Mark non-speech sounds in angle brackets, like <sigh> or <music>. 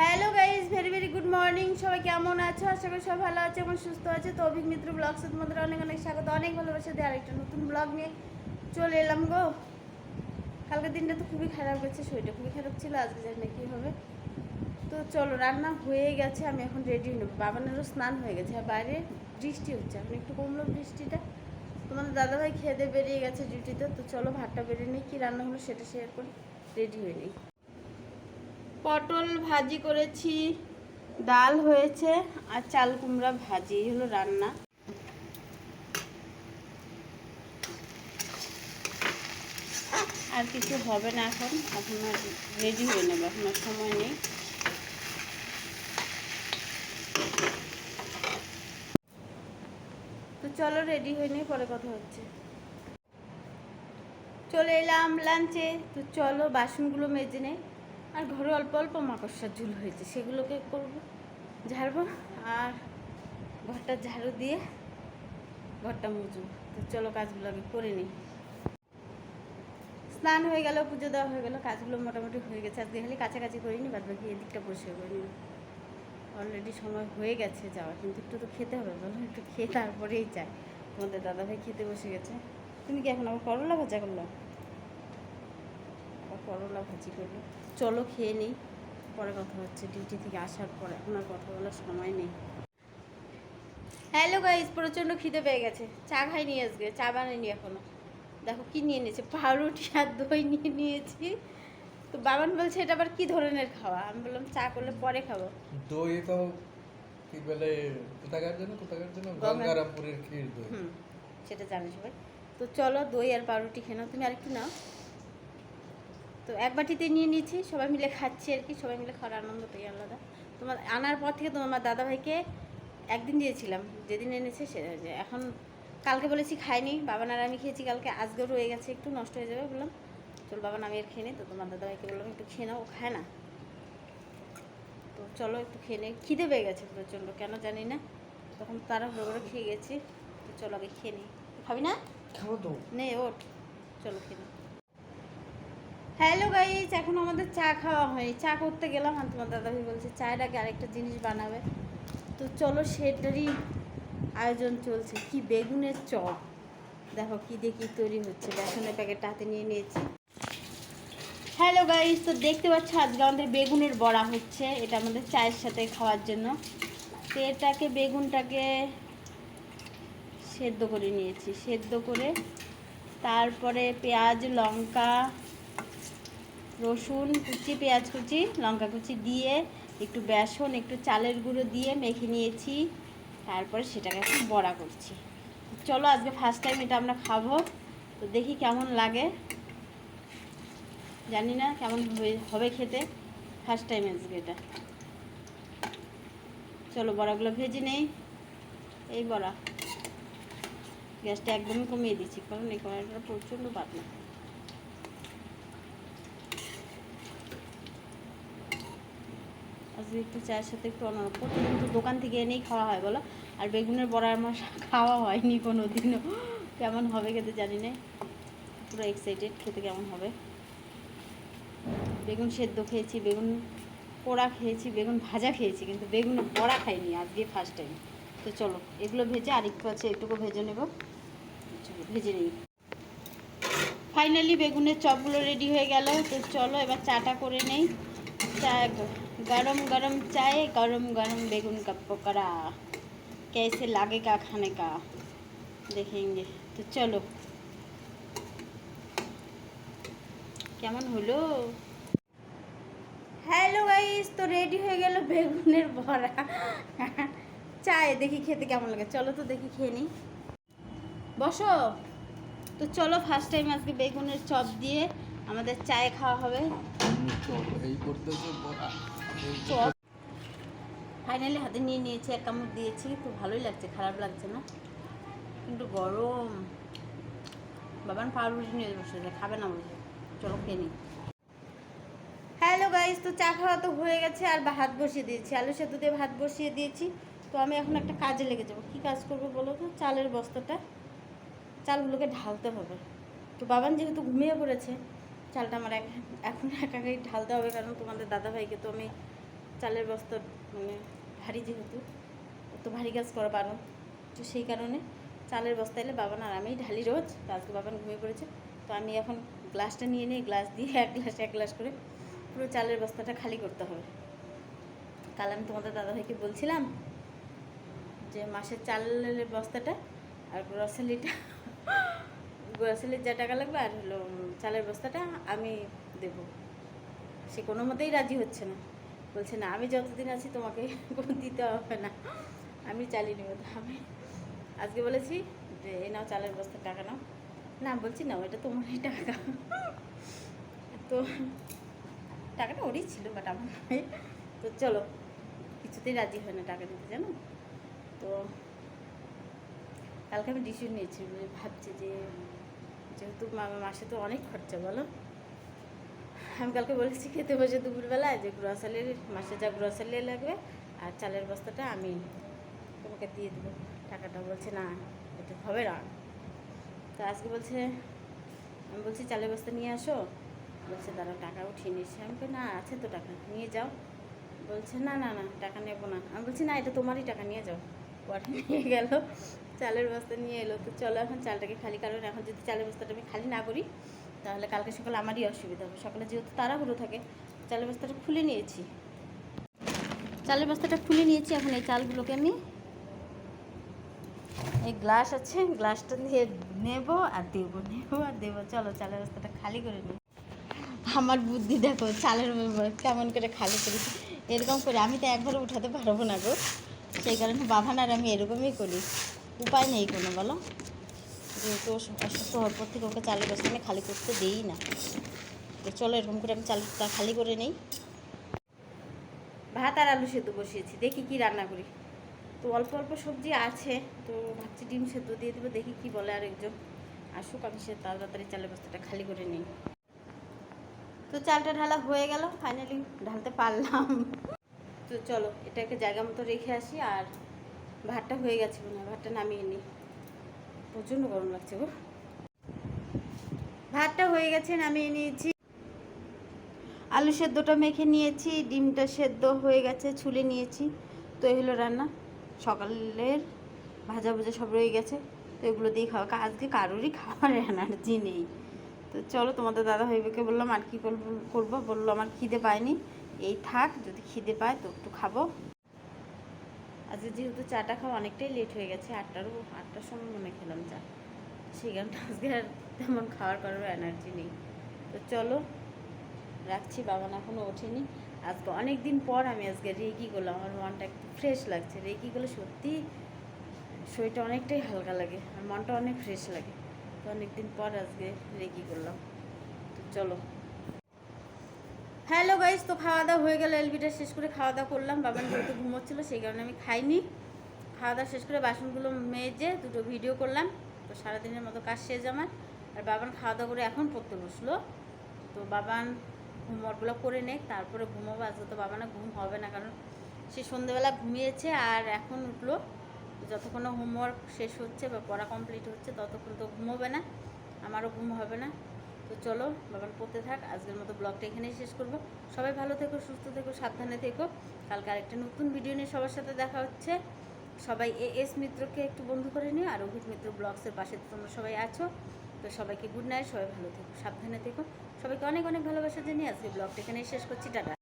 Hello guys very very good morning সবাই কেমন আছো? আশা করি সবাই ভালো আছে এবং সুস্থ আছে। তো অভিক মিত্র ব্লগসে তোমাদের অনেক অনেক স্বাগত, অনেক ভালোবাসা দিয়ে আরেকটা নতুন ব্লগ নিয়ে চলে এলাম গো। কালকের দিনটা তো খুবই খারাপ গেছে, শরীরটা খুবই খারাপ ছিল, আজকে জানি না কী হবে। তো চলো, রান্না হয়ে গেছে, আমি এখন রেডি নেব। বাবানেরও স্নান হয়ে গেছে, আর বাইরে বৃষ্টি হচ্ছে, এখন একটু কমলো বৃষ্টিটা। তোমাদের দাদাভাই খেয়ে দিয়ে বেরিয়ে গেছে ডিউটিতে তো চলো ভাতটা বেরিয়ে নিই, কী রান্না হলো সেটা শেয়ার করি রেডি হয়ে নিই। পটল ভাজি করেছি, ডাল হয়েছে আর চাল কুমড়া ভাজি হলো রান্না। আর কিছু হবে না এখন এখন রেডি হয়ে নেবে, এখন সময় নেই। তো চলো রেডি হয়ে নেই পরে কথা হচ্ছে। চলে এলাম লাঞ্চে তো চলো বাসনগুলো মেজে নেই। আর ঘরে অল্প অল্প মাকড়সার ঝুল হয়েছে, সেগুলোকে করব। ঝাড়বো আর ঘরটা ঝাড়ু দিয়ে ঘরটা মুছবো। তো চলো কাজগুলো আগে করে নিই। স্নান হয়ে গেল, পুজো দেওয়া হয়ে গেল, কাজগুলো মোটামুটি হয়ে গেছে। আজকে খালি কাছাকাছি করিনি, বাদ বাকি এদিকটা পরিষ্কার করে নিই অলরেডি সময় হয়ে গেছে যাওয়া কিন্তু একটু তো খেতে হবে, বলো একটু খেয়ে তারপরেই চাই তোমাদের দাদাভাই খেতে বসে গেছে। তুমি কি এখন আবার করলা ভাজা করল? আবার করলা ভাজি করল চলো খেয়ে নিই পরে কথা হচ্ছে। ডিউটি থেকে আসার পরে আর কথা বলার সময় নেই। হ্যালো গাইজ প্রচণ্ড খিদে পেয়ে গেছে। চা খাইনি আজকে চা বানাইনি এখনও। দেখো কি নিয়ে নিয়েছে পাউরুটি আর দই নিয়ে নিয়েছি। তো বাবান বলছে এটা আবার কি ধরনের খাওয়া? আমি বললাম চা করলে পরে খাব। দই তো কি বলে কোথাকার জন্য কোথাকার জন্য গঙ্গারামপুরের ক্ষীর দই। সেটা জানে সবাই। তো চলো দই আর পাউরুটি খেয়ে নাও। তুমি আরেকটু নাও। তো এক বাটিতে নিয়ে নিয়েছি সবাই মিলে খাচ্ছি আর কি সবাই মিলে খাওয়ার আনন্দটাই আলাদা। তোমার আনার পর থেকে তোমার আমার দাদাভাইকে একদিন দিয়েছিলাম যেদিন এনেছে সে এখন কালকে বলেছি খাইনি বাবা আর আমি খেয়েছি কালকে আজকেও রয়ে গেছে একটু নষ্ট হয়ে যাবে বললাম চল বাবা আমি আর খেয়ে নিই তো তোমার দাদাভাইকে বললাম একটু খেয়ে নাও ও খায় না। তো চলো একটু খেয়ে নেই খিদে পেয়ে গেছে প্রচণ্ড কেন জানি না তখন তারা করে খেয়ে গেছি তো চলো আগে খেয়ে নিই। খাবি না? খাব তো। নে ওঠ চলো খেয়ে নিই হ্যালো গাইজ এখন আমাদের চা খাওয়া হয়নি। চা করতে গেলাম আর তোমার দাদাভাই বলছে, চায়ের আগে আরেকটা জিনিস বানাবে। তো চলো সেটারই আয়োজন চলছে। কি বেগুনের চপ। দেখো কি দেখি তৈরি হচ্ছে। বেসনের প্যাকেটটা হাতে নিয়ে নিয়েছি। হ্যালো গাইজ তো দেখতে পাচ্ছ আজকে আমাদের বেগুনের বড়া হচ্ছে। এটা আমাদের চায়ের সাথে খাওয়ার জন্য। তো এটাকে, বেগুনটাকে সেদ্ধ করে নিয়েছি। সেদ্ধ করে তারপরে পেঁয়াজ, লঙ্কা রসুন কুচি, পেঁয়াজ কুচি, লঙ্কা কুচি দিয়ে, একটু বেসন, একটু চালের গুঁড়ো দিয়ে মেখে নিয়েছি। তারপরে সেটাকে একটু বড়া করছি। চলো আজকে ফার্স্ট টাইম এটা আমরা খাব। তো দেখি কেমন লাগে। জানি না কেমন হবে- খেতে। ফার্স্ট টাইম আজকে এটা। চলো বড়াগুলো ভেজে নেই। এই বড়া। গ্যাসটা একদমই কমিয়ে দিচ্ছি, কারণ এই কড়াইটা প্রচণ্ড পাতলা। একটু চায়ের সাথে একটু অন্যরকম। প্রতিদিন তো দোকান থেকে এনেই খাওয়া হয়, বলো? আর বেগুনের বড়া আমার <laughs> খাওয়া হয়নি কোনো দিনও কেমন হবে খেতে জানি না। পুরো এক্সাইটেড খেতে কেমন হবে? বেগুন সেদ্ধ খেয়েছি, বেগুন পোড়া খেয়েছি, বেগুন ভাজা খেয়েছি, কিন্তু বেগুন বড়া খাইনি আজকে ফার্স্ট টাইম তো চলো, এগুলো ভেজে আর একটু আছে একটুকু ভেজে নেব। ভেজে নিই। ফাইনালি বেগুনের চপগুলো রেডি হয়ে গেল, তো চলো এবার চাটা করে নেই। চা गरम गरम चाय गरम गरम बेगुन का पकौड़ा कैसे लगेगा खाने का देखेंगे তো চলো কেমন হলো হ্যালো গাইস তো রেডি হয়ে গেল বেগুনের বড়া চায় দেখি খেতে কেমন লাগে চলো তো দেখি খেয়ে নিই বসো তো চলো ফার্স্ট টাইম আজকে বেগুনের চপ দিয়ে আমাদের চায়ে খাওয়া হবে। ফাইনালি হাতে নিয়ে নিয়েছি, এক কামড় দিয়েছি। তো ভালোই লাগছে, খারাপ লাগছে না। কিন্তু গরম। বাবান পাউরুটি নিয়ে বসে যায় খাবে না বসে চলো খেয়ে নিই। হ্যালো গাইস তো চা খাওয়া তো হয়ে গেছে, আর ভাত বসিয়ে দিয়েছি। আলু সেদ্ধ দিয়ে ভাত বসিয়ে দিয়েছি। তো আমি এখন একটা কাজে লেগে যাব। কী কাজ করব বলো তো? চালের বস্তাটা। চালগুলোকে ঢালতে হবে। তো বাবান যেহেতু ঘুমিয়ে পড়েছে চালটা আমার এক এখন একাকাই ঢালতে হবে কারণ তোমাদের দাদাভাইকে তো আমি চালের বস্তা মানে ভারী যেহেতু, তো ভারী কাজ করা পারো তো সেই কারণে চালের বস্তা এলে বাবান আর আমি ঢালি রোজ। আজকে বাবান ঘুমিয়ে পড়েছে। তো আমি এখন গ্লাসটা নিয়ে নিই গ্লাস দিয়ে এক গ্লাস এক গ্লাস করে পুরো চালের বস্তাটা খালি করতে হবে। কাল আমি তোমাদের দাদাভাইকে বলছিলাম যে মাসের চালের বস্তাটা আর গ্রসারিটা গ্রসারির যা টাকা লাগবে আর হলো চালের বস্তাটা আমি দেব। সে কোনো মতেই রাজি হচ্ছে না। বলছে, না, আমি যতদিন আছি তোমাকে <laughs> কোনো দিতে হবে না। আমি চালিয়ে নেব আমি আজকে বলেছি যে, এ নাও চালের বস্তার টাকা নাও। না, বলছি না এটা তোমারই টাকা। তো টাকাটা ওরই ছিল বাট আমার তো চলো, কিছুতেই রাজি হয় না টাকা দিতে, জানো? তো কালকে আমি ডিসিশন নিয়েছি মানে ভাবছি যে মাসে তো অনেক খরচা বলো। আমি কালকে বলেছি খেতে বসে দুপুরবেলায় যে গ্রসারির মাসে যা গ্রসারি লাগবে আর চালের বস্তাটা আমি তোমাকে দিয়ে দেবো। টাকাটা বলছে না এটা হবে না। তো আজকে বলছে আমি বলছি চালের বস্তা নিয়ে আসো। বলছে দাঁড়া টাকা উঠিয়ে নিয়েছি। আমি বলি, না আছে তো টাকা নিয়ে যাও। বলছে না না না টাকা নেব না। আমি বলছি না এটা তোমারই টাকা নিয়ে যাও। পরে নিয়ে গেল। চালের বস্তা নিয়ে এলো। তো চলো এখন চালটাকে খালি, কারণ এখন যদি চালের বস্তাটা আমি খালি না করি, তাহলে কালকে সকালে আমারই অসুবিধা হবে। সকালে যেহেতু তাড়াহুড়ো থাকে, চালের বস্তাটা খুলে নিয়েছি। চালের বস্তাটা খুলে নিয়েছি, এখন এই চালগুলোকে আমি এই গ্লাস আছে, গ্লাসটা দিয়ে নেব আর দেবো, নেব আর দেবো। চলো চালের বস্তাটা খালি করে নিই। আমার বুদ্ধি দেখো, চালের কেমন করে খালি করেছি। এরকম করে আমি তো একবারে উঠাতে পারব না গো। সেই কারণে বাবান আর আমি এরকমই করি। উপায় নেই কোনো, বলো? যেহেতু অসুস্থ হওয়ার পর থেকে ওকে চালের বস্তা খালি করতে দিই না। তো চলো এরকম করে আমি চালটা খালি করে নেই। ভাত আর আলু সেদ্ধ বসিয়েছি, দেখি কি রান্না করি। তো অল্প অল্প সবজি আছে, তো ভাবছি ডিম সেদ্ধ দিয়ে দেবো, দেখি কি বলে আরেকজন। আসুক, আমি সে তাড়াতাড়ি চালের বস্তাটা খালি করে নিই। তো চালটা ঢালা হয়ে গেল ফাইনালি ঢালতে পারলাম। তো চলো, এটাকে জায়গা মতো রেখে আসি, আর ভাতটা হয়ে গেছে মনে হয়, ভাতটা নামিয়ে নিই প্রচণ্ড গরম লাগছে গো। ভাতটা হয়ে গেছে, নামিয়ে নিয়েছি। আলু সেদ্ধটা মেখে নিয়েছি, ডিমটা সেদ্ধ হয়ে গেছে, ছুলে নিয়েছি। তো এই হলো রান্না। সকালের ভাজা ভুজা সব রয়ে গেছে, তো এগুলো দিয়ে খাওয়া। আজকে কারোরই খাওয়ার এনার্জি নেই। তো চলো, তোমাদের দাদা ভাইকে বললাম, আর কি করব করব? বলল, আমার খিদে পায়নি। এই থাক, যদি খিদে পায় তো একটু খাব। আজকে যেহেতু চাটা খাওয়া অনেকটাই লেট হয়ে গেছে আটটারও আটটার সময় মনে খেলাম চা। সেই কারণে আজকে আর তেমন খাওয়ার কারোর এনার্জি নেই। তো চলো, রাখছি বাবান এখনও ওঠেনি। আজকে অনেক দিন পর আমি আজকে রেগি করলাম, আমার মনটা একটু ফ্রেশ লাগছে। রেগি করলে সত্যি শরীরটা অনেকটাই হালকা লাগে, আর মনটা অনেক ফ্রেশ লাগে। তো অনেক দিন পর আজকে রেগি করলাম। তো চলো। হ্যালো গাইস, তো খাওয়া দাওয়া হয়ে গেল, এলবিটা শেষ করে খাওয়া দাওয়া করলাম। বাবান যেহেতু ঘুমোচ্ছিলো, সেই কারণে আমি খাইনি। খাওয়া দাওয়া শেষ করে বাসনগুলো মেজে দুটো ভিডিও করলাম। তো সারাদিনের মতো কাজ শেষ আমার। আর বাবান খাওয়া দাওয়া করে এখন পড়তে বসল। তো বাবান হোমওয়ার্কগুলো করে নেক, তারপরে ঘুমাবো। আজকে তো বাবানা ঘুম হবে না, কারণ সে সন্ধ্যেবেলা ঘুমিয়েছে আর এখন উঠল। যতক্ষণ হোমওয়ার্ক শেষ হচ্ছে বা পড়া কমপ্লিট হচ্ছে, ততক্ষণ তো ঘুমোবে না। আমারও ঘুম হবে না। তো চলো বাবার পড়তে থাক। আজকের মতো ব্লগটা এখানেই শেষ করব। সবাই ভালো থেকো, সুস্থ থেকো, সাবধানে থেকো। কালকে আরেকটা নতুন ভিডিও নিয়ে সবার সাথে দেখা হচ্ছে। সবাই এ এস মিত্রকে একটু বন্ধু করে নিও আর অভিক মিত্র ব্লগসের পাশে তোমরা সবাই আছো। তো সবাইকে গুড নাইট সবাই ভালো থেকো, সাবধানে থেকো। সবাইকে অনেক অনেক ভালোবাসা জানিয়ে আজকে ব্লগটা এখানেই শেষ করছি। টাটা।